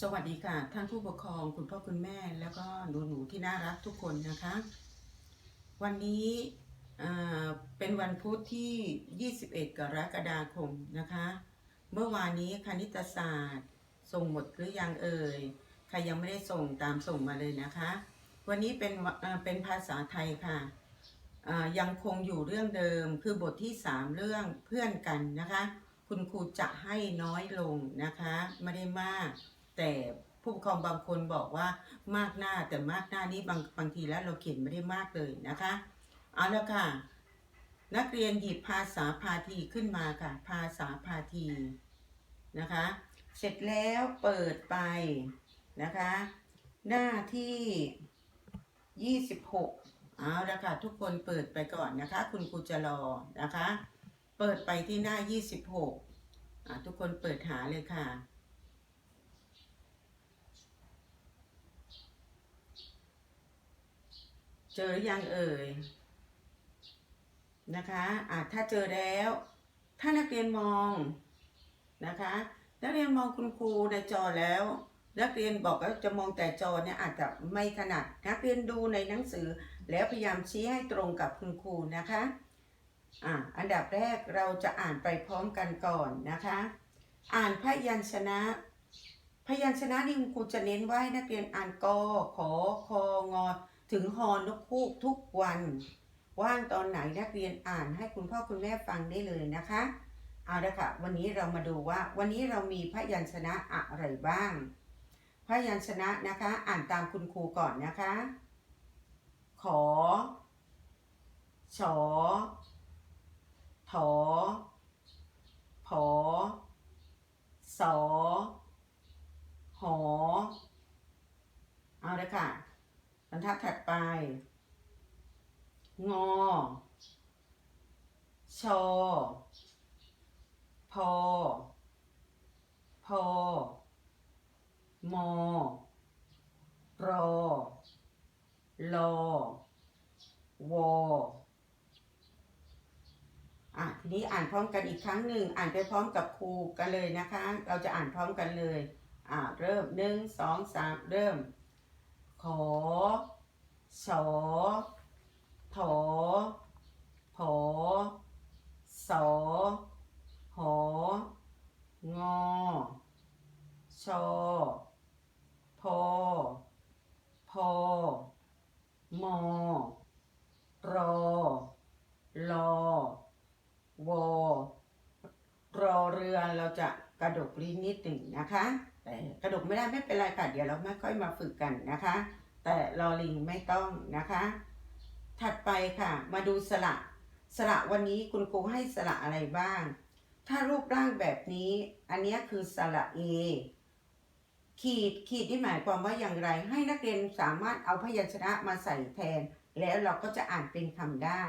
สวัสดีค่ะ ท่านผู้ปกครองคุณพ่อคุณแม่ แล้วก็หนูหนูที่น่ารักทุกคนนะคะ วันนี้เป็นวันพุธที่ 21 กรกฎาคมนะคะ เมื่อวานนี้คณิตศาสตร์ ส่งหมดหรือยังเอ่ยใครยังไม่ได้ส่งตามส่งมาเลยนะคะ วันนี้เป็นเป็นภาษาไทยค่ะยังคงอยู่เรื่องเดิมคือบทที่ 3 เรื่องเพื่อนกันนะคะ คุณครูจะให้น้อยลงนะคะ ไม่ได้มาก แต่ผู้ปกครองบางคนบอกว่ามากหน้าแต่มากหน้านี้บางบางทีแล้วเราเขียนไม่ได้มากเลยนะคะเอาละค่ะ นักเรียนหยิบภาษาพาทีขึ้นมาค่ะ ภาษาพาทีนะคะ เสร็จแล้วเปิดไปนะคะ หน้าที่ 26เอาละค่ะ ทุกคนเปิดไปก่อนนะคะ คุณครูจะรอนะคะ เปิดไปที่หน้า 26อะทุกคนเปิดหาเลยค่ะ เจอหรือยังเอ่ยนะคะอะถ้าเจอแล้ว ถ้านักเรียนมองนะคะนักเรียนมองคุณครูในจอแล้ว นักเรียนบอกว่าจะมองแต่จอเนี่ยอาจจะไม่ถนัดนักเรียนดูในหนังสือ แล้วพยายามชี้ให้ตรงกับคุณครูนะคะอะอันดับแรกเราจะอ่านไปพร้อมกันก่อนนะคะ อ่านพยัญชนะ พยัญชนะนี่คุณครูจะเน้นไว้นักเรียนอ่านกอขอคองอ ถึงฮอนกคูกทุกวัน ว่างตอนไหนนักเรียนอ่านให้คุณพ่อคุณแม่ฟังได้เลยนะคะ เอาละค่ะ วันนี้เรามาดูว่า วันนี้เรามีพยัญชนะอะไรบ้าง พยัญชนะนะคะ อ่านตามคุณครูก่อนนะคะ ขอ ชอถอผอสอหอเอาละค่ะ รรทัดถัดไป งอ ชอ พอ พอ มอ รอ ลอ วอ อะ ทีนี้อ่านพร้อมกันอีกครั้งหนึ่ง อ่านไปพร้อมกับครูกันเลยนะคะ เราจะอ่านพร้อมกันเลย อ่า เริ่มหนึ่งสองสามเริ่ม ขอชอถอผอสอหองอชอพอพอมอรอลอวอรอเรือเราจะกระดกลิ้นนิดหนึ่งนะคะ กระดกไม่ได้ไม่เป็นไรค่ะเดี๋ยวเราไม่ค่อยมาฝึกกันนะคะ แต่รอลิงไม่ต้องนะคะ ถัดไปค่ะ มาดูสระสระวันนี้คุณครูให้สระอะไรบ้าง ถ้ารูปร่างแบบนี้ อันนี้คือสระเอขีดขีดที่หมายความว่าอย่างไร ให้นักเรียนสามารถเอาพยัญชนะมาใส่แทน แล้วเราก็จะอ่านเป็นคำได้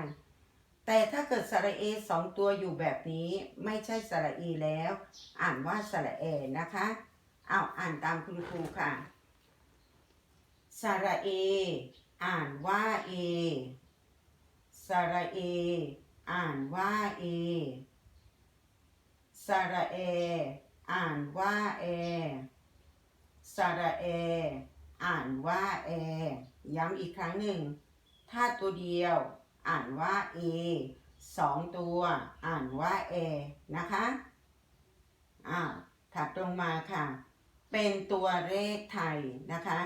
แต่ถ้าเกิดสระเอสองตัวอยู่แบบนี้ ไม่ใช่สระอีแล้ว อ่านว่าสระเอนะคะ อาอ่านตามคุณครูค่ะ สระเอ อ่านว่าเอ สระเอ อ่านว่าเอ สระเอ อ่านว่าเอ สระเอ อ่านว่าเอ ย้ำอีกครั้งหนึ่ง ถ้าตัวเดียว อ่านว่าเอสองตัว อ่านว่าเอนะคะ อ่าถัดลงมาค่ะ เป็นตัวเลขไทยนะคะ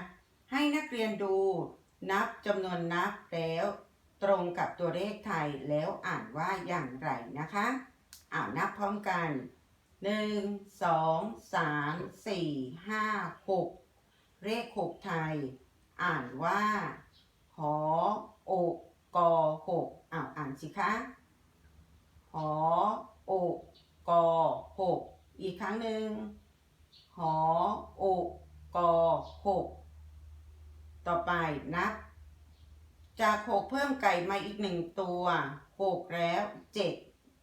ให้นักเรียนดูนับจำนวนนับแล้ว ตรงกับตัวเลขไทยแล้วอ่านว่าอย่างไรนะคะอ่านนับพร้อมกันหนึ่งสองสามสี่ห้าหกเลขหกไทย อ่านว่าหออกกอหกอ้าวอ่านสิคะหออกกอหกอีกครั้งหนึ่ง หออกกอหกต่อไปนับ จากหกเพิ่มไก่มาอีกหนึ่งตัวหกแล้วเจ็ด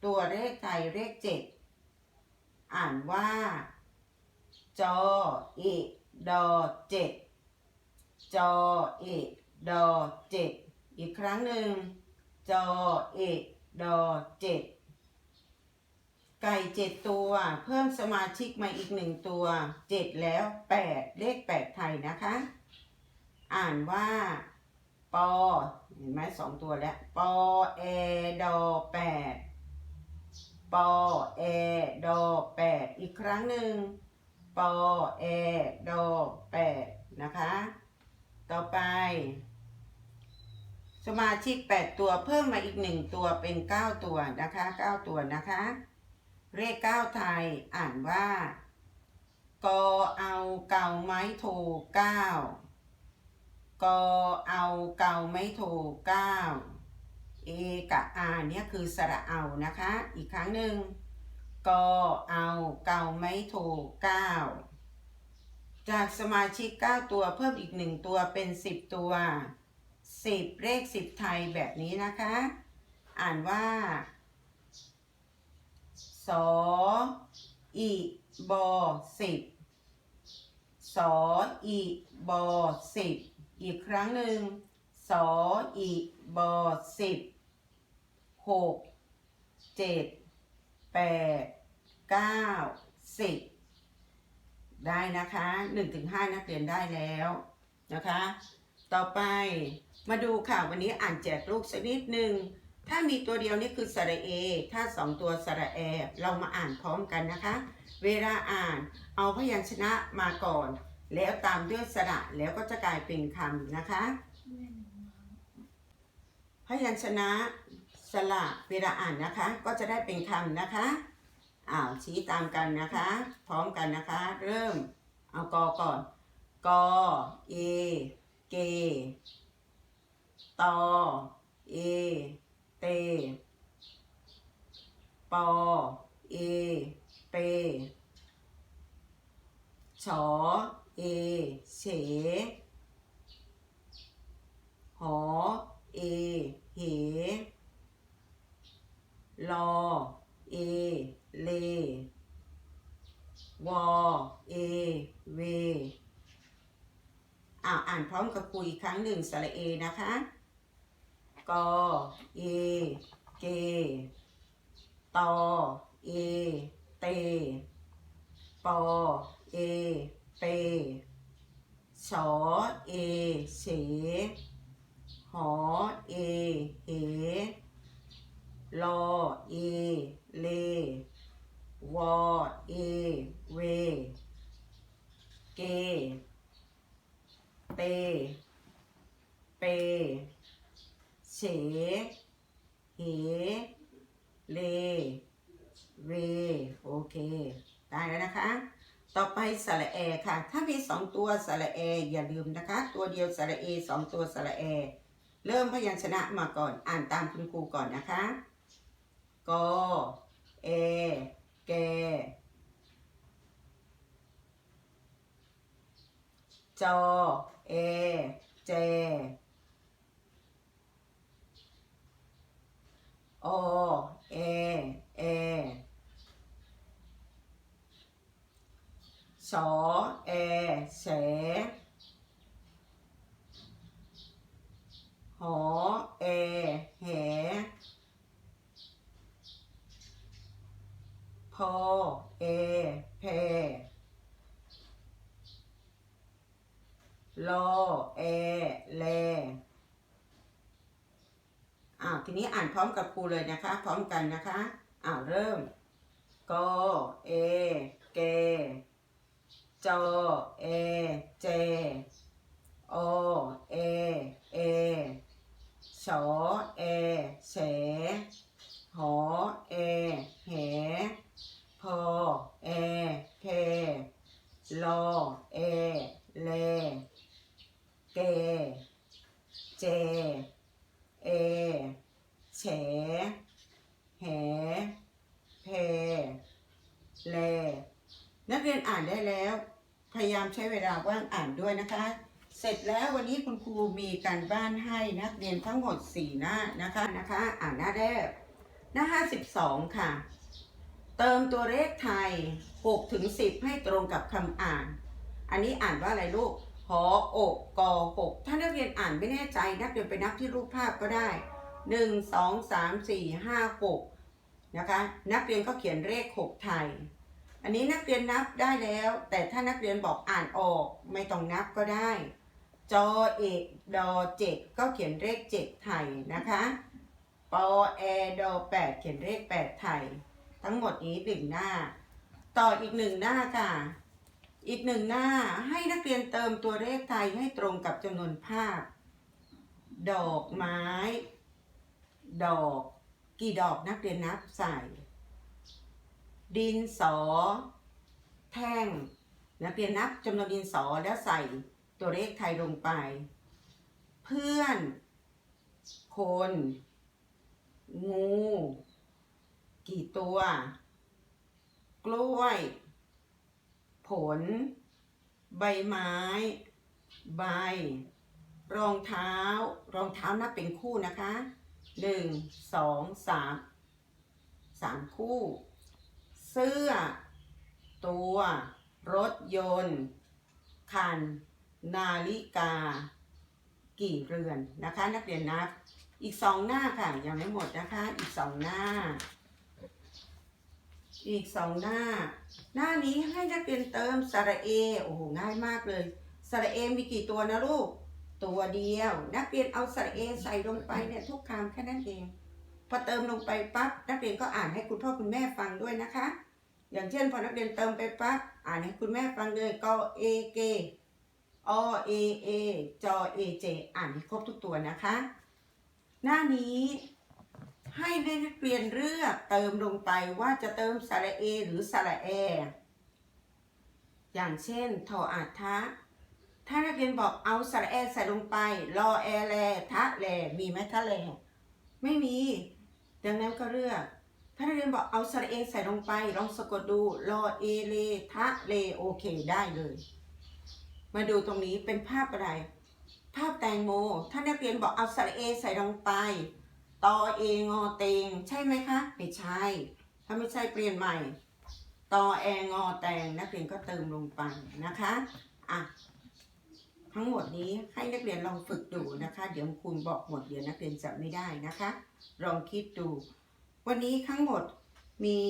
ตัวเลขไทยเลขเจ็ดอ่านว่า จออิดอเจ็ดจออิดอเจ็ดอีกครั้งหนึ่งจออิดอเจ็ด ไก่เจ็ดตัว เพิ่มสมาชิกมาอีกหนึ่งตัวเจ็ดแล้วแปดเลขแปดไทยนะคะ อ่านว่าปอเห็นไหมสองตัวแล้วปอเอดอแปดปอเอดอแปดอีกครั้งหนึ่งปอเอดอแปดนะคะ ต่อไป สมาชิก8ตัวเพิ่มมาอีก1ตัวเป็น9ตัวนะคะ9ตัวนะคะ เลข9ไทยอ่านว่า กอเอาเก่าไม้โทเก้ากอเอาเก่าไม้โทเก้าเอกับอาเนี่ยคือสระเอานะคะ อีกครั้งหนึ่งกอเอาเก่าไม้โทเก้าจากสมาชิก 9 ตัวเพิ่มอีก 1 ตัวเป็น 10 ตัว 10 เลข 10 ไทยแบบนี้นะคะ อ่านว่า สออีบอสิบสออีบอสิบอีกครั้งหนึ่งสออีบอสิบหกเจ็ดแปดเก้าสิบได้นะคะหนึ่งถึงห้านักเรียนได้แล้วนะคะ ต่อไปมาดูค่ะ วันนี้อ่านแจกลูกสักนิดหนึ่ง ถ้ามีตัวเดียวนี่คือสระเอ ถ้าสองตัวสระแอ เรามาอ่านพร้อมกันนะคะ เวลาอ่านเอาพยัญชนะมาก่อน แล้วตามด้วยสระแล้วก็จะกลายเป็นคำนะคะ พยัญชนะสระเวลาอ่านนะคะ ก็จะได้เป็นคำนะคะอ้าวชี้ตามกันนะคะ พร้อมกันนะคะ เริ่ม เอากอก่อนกอเอเกตอเอ ปอเอเปชอเอเฉหอเอเหลอเอเลวอเอเวอ่าอ่านพร้อมกับครูอีกครั้งหนึ่งสระเอนะคะ กอเอเกตอเอเตปอเอเปชอเอเฉหอเอเหลอเอเลวอเอเว เก เต เป เฉเหเลเวโอเค ได้แล้วนะคะ ต่อไปสระแอค่ะ ถ้ามีสองตัวสระแอ อย่าลืมนะคะ ตัวเดียวสระเอสองตัวสระแอ เริ่มพยัญชนะมาก่อน อ่านตามคุณครูก่อนนะคะกอเอ แก จอ เอ เจ อเอเอสอเอเสหอเอเหพอเอเพโลเอเล อ้าวที นี้อ่านพร้อมกับครูเลยนะคะ พร้อมกันนะคะอ้าวเริ่มกเอเกจเอเจโอเอเอชอเอ เฉ หอ เอ เห พอ เอ เพ โล เอ เล เก เจ เอ เฉ เห เพ เล นักเรียนอ่านได้แล้ว พยายามใช้เวลางอ่านด้วยนะคะ เสร็จแล้ววันนี้คุณครูมีการบ้านให้นักเรียนทั้งหมด 4 หน้านะคะนะคะ อ่านหน้าแรกหน้า 52 ค่ะ เติมตัวเลขไทย6ถึง10 ให้ตรงกับคำอ่าน อันนี้อ่านว่าอะไรลูกหออกกอหกถ้านักเรียนอ่านไม่แน่ใจนักเรียนไปนับที่รูปภาพก็ได้ 1 2 3 4 5 6 นะคะ นักเรียนก็เขียนเลขหกไทย อันนี้นักเรียนนับได้แล้ว แต่ถ้านักเรียนบอกอ่านออกไม่ต้องนับก็ได้จอเอกดอเจ็ดก็เขียนเลขเจ็ดไทยนะคะปอแอดอแปดเขียนเลขแปดไทย ทั้งหมดนี้หนึ่งหน้า ต่ออีกหนึ่งหน้าค่ะ อีกหนึ่งหน้าให้นักเรียนเติมตัวเลขไทยให้ตรงกับจำนวนภาพ ดอกไม้ ดอก กี่ดอกนักเรียนนับใส่ ดินสอ แท่งนักเรียนนับจำนวนดินสอแล้วใส่ตัวเลขไทยลงไป เพื่อน คน งู กี่ตัว กล้วย ผล ใบไม้ ใบ รองเท้า รองเท้านับเป็นคู่นะคะหนึ่งสองสามสามคู่ สื้อ ตัว รถยนต์ คัน นาฬิกา กี่เรือนนะคะ นักเรียนนับอีกสองหน้าค่ะ ยังไม่หมดนะคะ อีกสองหน้า อีกสองหน้า หน้านี้ให้นักเรียนเติมสระเอโอ้โหง่ายมากเลยสระเอมีกี่ตัวนะลูก ตัวเดียว นักเรียนเอาสระเอใส่ลงไปเนี่ยทุกคำแค่นั้นเองพอเติมลงไปปั๊บนักเรียนก็อ่านให้คุณพ่อคุณแม่ฟังด้วยนะคะ อย่างเช่นพอนักเรียนเติมไปปั๊บอ่านให้คุณแม่ฟังเลยก็เอเกอเอเอจอเอเจอ่านให้ครบทุกตัวนะคะ หน้านี้ให้นักเรียนเลือกเติมลงไปว่าจะเติมสระเอหรือสระแออย่างเช่นทออาทะถ้านักเรียนบอกเอาสระแอใส่ลงไป รอแอแลทะแลมีไหมทะแลไม่มี ดังนั้นก็เลือก ถ้านักเรียนบอกเอาสระเอใส่ลงไป ลองสะกดดูรอเอเลทะเลโอเคได้เลย มาดูตรงนี้เป็นภาพอะไร ภาพแตงโม ถ้านักเรียนบอกเอาสระเอใส่ลงไปตอเองอเตง ใช่ไหมคะไม่ใช่ ถ้าไม่ใช่เปลี่ยนใหม่ตอแองอแตงนักเรียนก็เติมลงไปนะคะอะทั้งหมดนี้ให้นักเรียนลองฝึกดูนะคะ เดี๋ยวคุณบอกหมดเดี๋ยวนักเรียนจะไม่ได้นะคะ ลองคิดดู วันนี้ทั้งหมดมี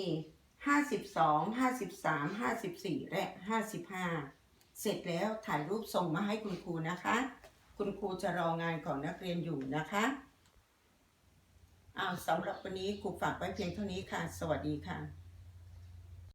52 53 54 และ 55 เสร็จแล้วถ่ายรูปส่งมาให้คุณครูนะคะ คุณครูจะรองานของนักเรียนอยู่นะคะอ้าวสำหรับวันนี้ครูฝากไว้เพียงเท่านี้ค่ะ สวัสดีค่ะ